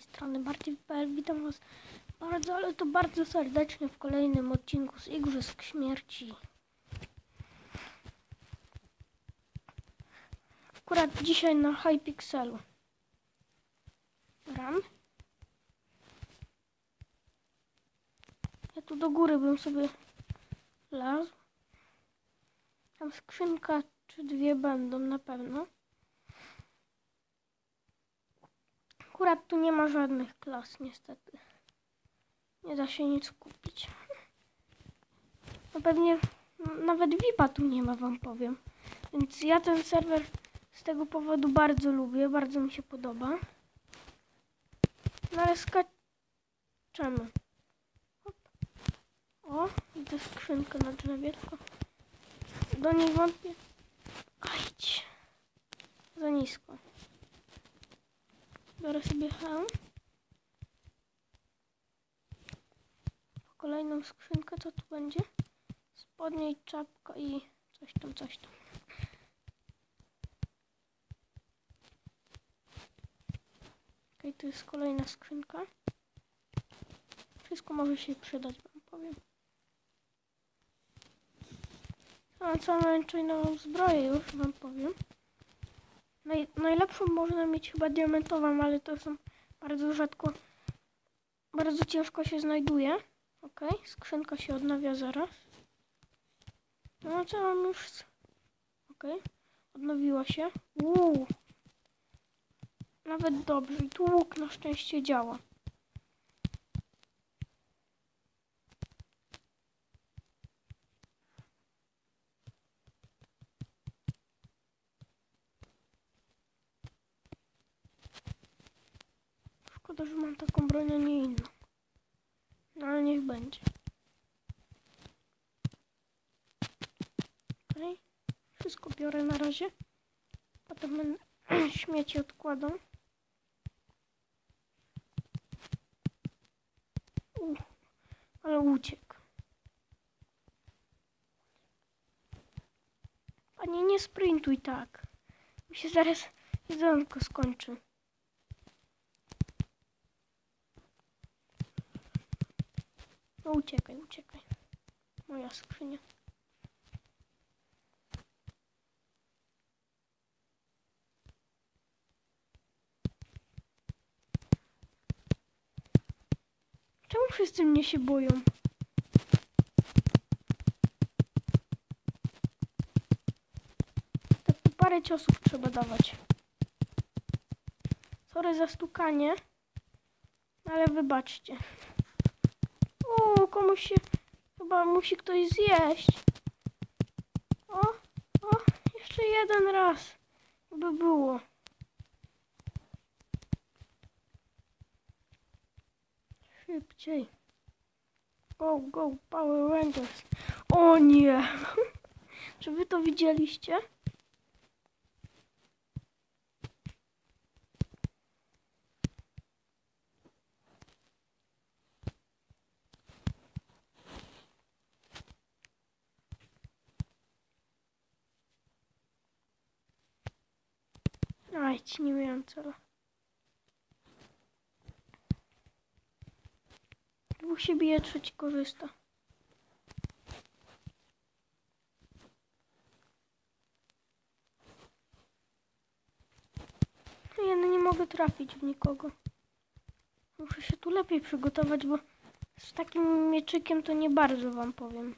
tej strony Martin.pl. Witam Was bardzo, ale to bardzo serdecznie w kolejnym odcinku z Igrzysk Śmierci. Akurat dzisiaj na Hypixelu. Gram. Ja tu do góry bym sobie lazł. Tam skrzynka czy dwie będą na pewno. Akurat tu nie ma żadnych klas, niestety. Nie da się nic kupić. No pewnie n- nawet VIPa tu nie ma, wam powiem. Więc ja ten serwer z tego powodu bardzo lubię, bardzo mi się podoba. No ale skaczemy. Hop. O, widzę skrzynkę na drzewie, tylko do niej wątpię. Ajdź. Za nisko. Biorę sobie hełm. Kolejną skrzynkę, co tu będzie? Spodnie i czapka i coś tam, coś tam. Okej, tu jest kolejna skrzynka. Wszystko może się przydać, wam powiem. A co najczęściej zbroję już, wam powiem. Naj, najlepszą można mieć chyba diamentową, ale to są bardzo rzadko, bardzo ciężko się znajduje. Ok, skrzynka się odnawia zaraz. No co mam już... Ok, odnowiła się. Uuu. Nawet dobrze. I tu łuk na szczęście działa. Szkoda, że a nie inną. No ale niech będzie. Okej. Wszystko biorę na razie. Potem śmieci odkładam. U, ale uciekł. Panie, nie sprintuj tak. Mi się zaraz jedzonko skończy. No uciekaj, uciekaj. Moja skrzynia. Czemu wszyscy mnie się boją? Tak tu parę ciosów trzeba dawać. Sorry za stukanie, ale wybaczcie. O, komuś się chyba musi ktoś zjeść. O, o, jeszcze jeden raz. By było. Szybciej. Go, go, Power Rangers. O nie. Czy wy to widzieliście? Aj, ci nie miałem celu. Dwóch się bije, trzeci korzysta. Ja no nie mogę trafić w nikogo. Muszę się tu lepiej przygotować, bo z takim mieczykiem to nie bardzo wam powiem.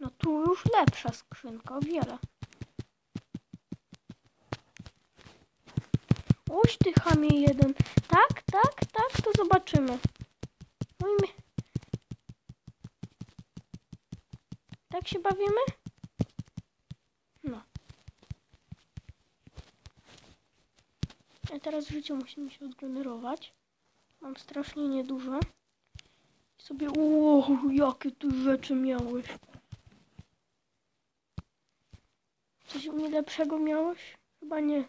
No tu już lepsza skrzynka, o wiele. Oś ty chamie jeden. Tak, tak, tak, to zobaczymy. No i my... Tak się bawimy? No. A teraz życie musi mi się odgenerować. Mam strasznie niedużo. I sobie... Wow, jakie ty rzeczy miałeś. Coś u mnie lepszego miałeś? Chyba nie.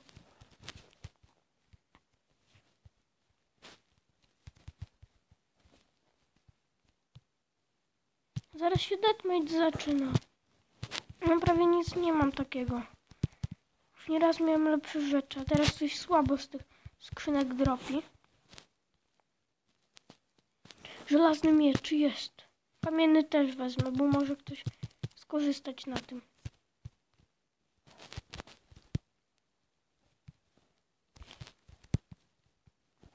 Zaraz się deathmatch zaczyna. No prawie nic nie mam takiego. Już Nieraz miałem lepsze rzeczy, a teraz coś słabo z tych skrzynek dropi. Żelazny miecz jest. Kamienny też wezmę, bo może ktoś skorzystać na tym.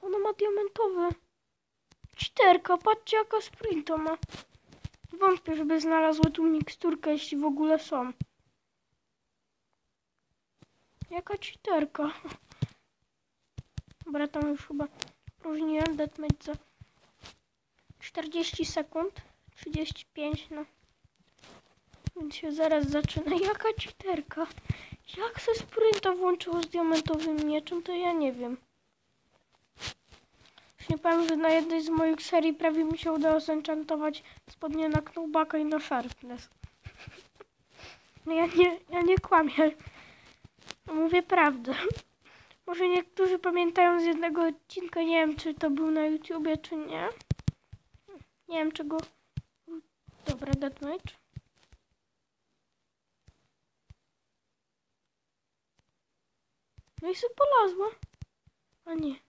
Ona ma diamentowe. Czterka, patrzcie jaka sprinta ma. Wątpię, żeby znalazły tu miksturkę, jeśli w ogóle są. Jaka czterka. Dobra, tam już chyba próżniłem deathmatch za 40 sekund. 35, no. Więc się zaraz zaczyna. Jaka czterka? Jak se sprinta włączyło z diamentowym mieczem, to ja nie wiem. Już nie powiem, że na jednej z moich serii prawie mi się udało zenchantować spodnie na Knubaka i na Sharpness. No ja nie, ja nie kłamię. Mówię prawdę. Może niektórzy pamiętają z jednego odcinka, nie wiem czy to był na YouTubie, czy nie. Nie wiem czego. Dobra, deathmatch. No i sobie polazła. A nie.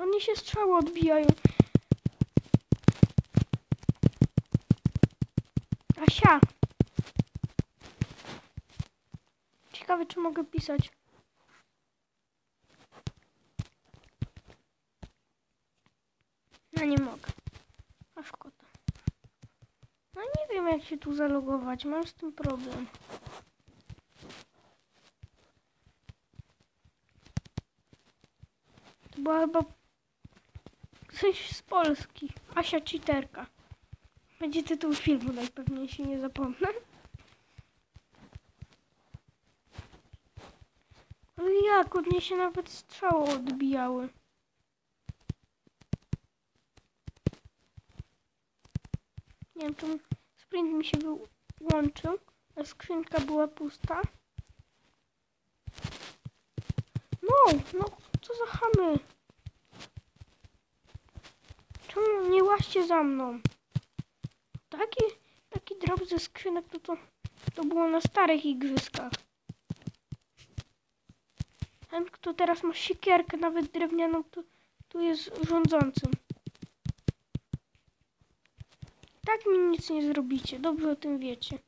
Oni się strzały odbijają. Asia. Ciekawe, czy mogę pisać. No nie mogę. A szkoda. No nie wiem, jak się tu zalogować. Mam z tym problem. To była chyba coś z Polski. Asia Cheaterka. Będzie tytuł filmu najpewniej, jeśli nie zapomnę. Ale jak? Od niej się nawet strzały odbijały. Nie wiem, czemu sprint mi się wyłączył, a skrzynka była pusta. No, no, co za chamy? Czemu nie łaźcie za mną? Taki, taki drop ze skrzynek to, to, to było na starych igrzyskach. Ten, kto teraz ma siekierkę, nawet drewnianą, to, tu jest rządzącym. Tak mi nic nie zrobicie, dobrze o tym wiecie.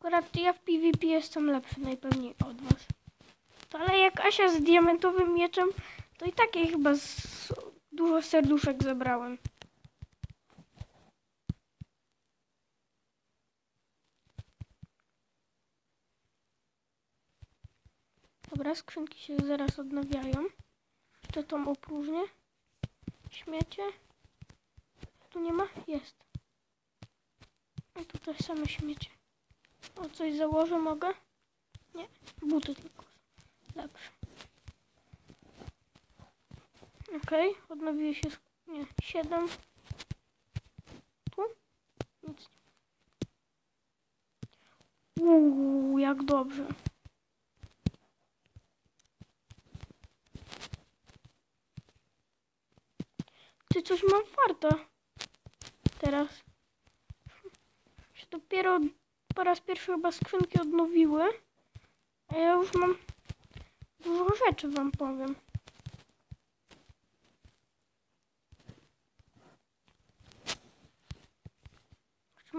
Akurat ja w PvP jestem lepszy najpewniej od was. Ale jak Asia z diamentowym mieczem, to i tak jej chyba z, dużo serduszek zebrałem. Dobra, skrzynki się zaraz odnawiają. To tą opróżnię. Śmiecie. Tu nie ma? Jest. A tutaj same śmiecie. O, coś założę mogę? Nie, buty tylko. Lepsze. Okej, okay, się. Nie, 7. Tu? Nic. Uuu, jak dobrze. Ty coś mam farta. Teraz. Się dopiero po raz pierwszy chyba skrzynki odnowiły. A ja już mam dużo rzeczy wam powiem.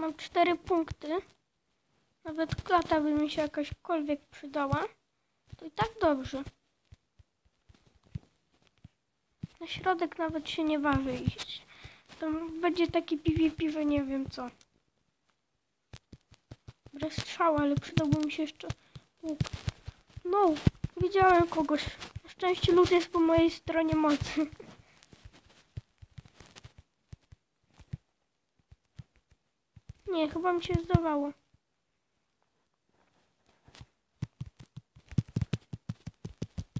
Mam cztery punkty. Nawet klata by mi się jakaśkolwiek przydała. To i tak dobrze. Na środek nawet się nie waży iść. To będzie taki PvP, że nie wiem co. Bez strzała, ale przydałby mi się jeszcze łuk. No, widziałem kogoś. Na szczęście lód jest po mojej stronie mocy. Nie, chyba mi się zdawało.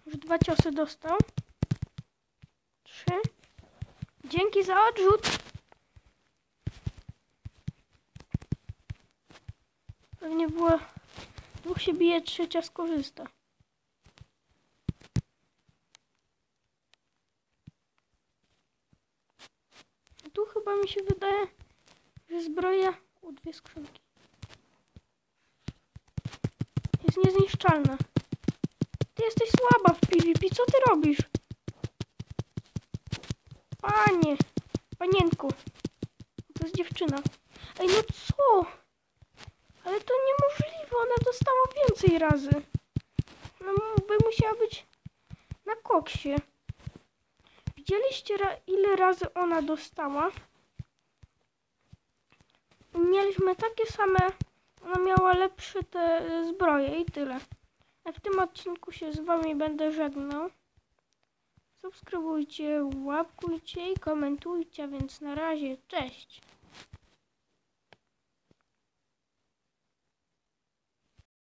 Już dwa ciosy dostał. Trzy. Dzięki za odrzut. Pewnie było... Dwóch się bije, trzecia skorzysta. się wydaje, że zbroja... U, dwie skrzynki. Jest niezniszczalna. Ty jesteś słaba w PvP, co ty robisz? Panie, panienku. To jest dziewczyna. Ej, no co? Ale to niemożliwe, ona dostała więcej razy. No by musiała być na koksie. Widzieliście ile razy ona dostała? Mieliśmy takie same, ona miała lepsze te y, zbroje i tyle. A w tym odcinku się z wami będę żegnał. Subskrybujcie, łapkujcie i komentujcie, więc na razie, cześć!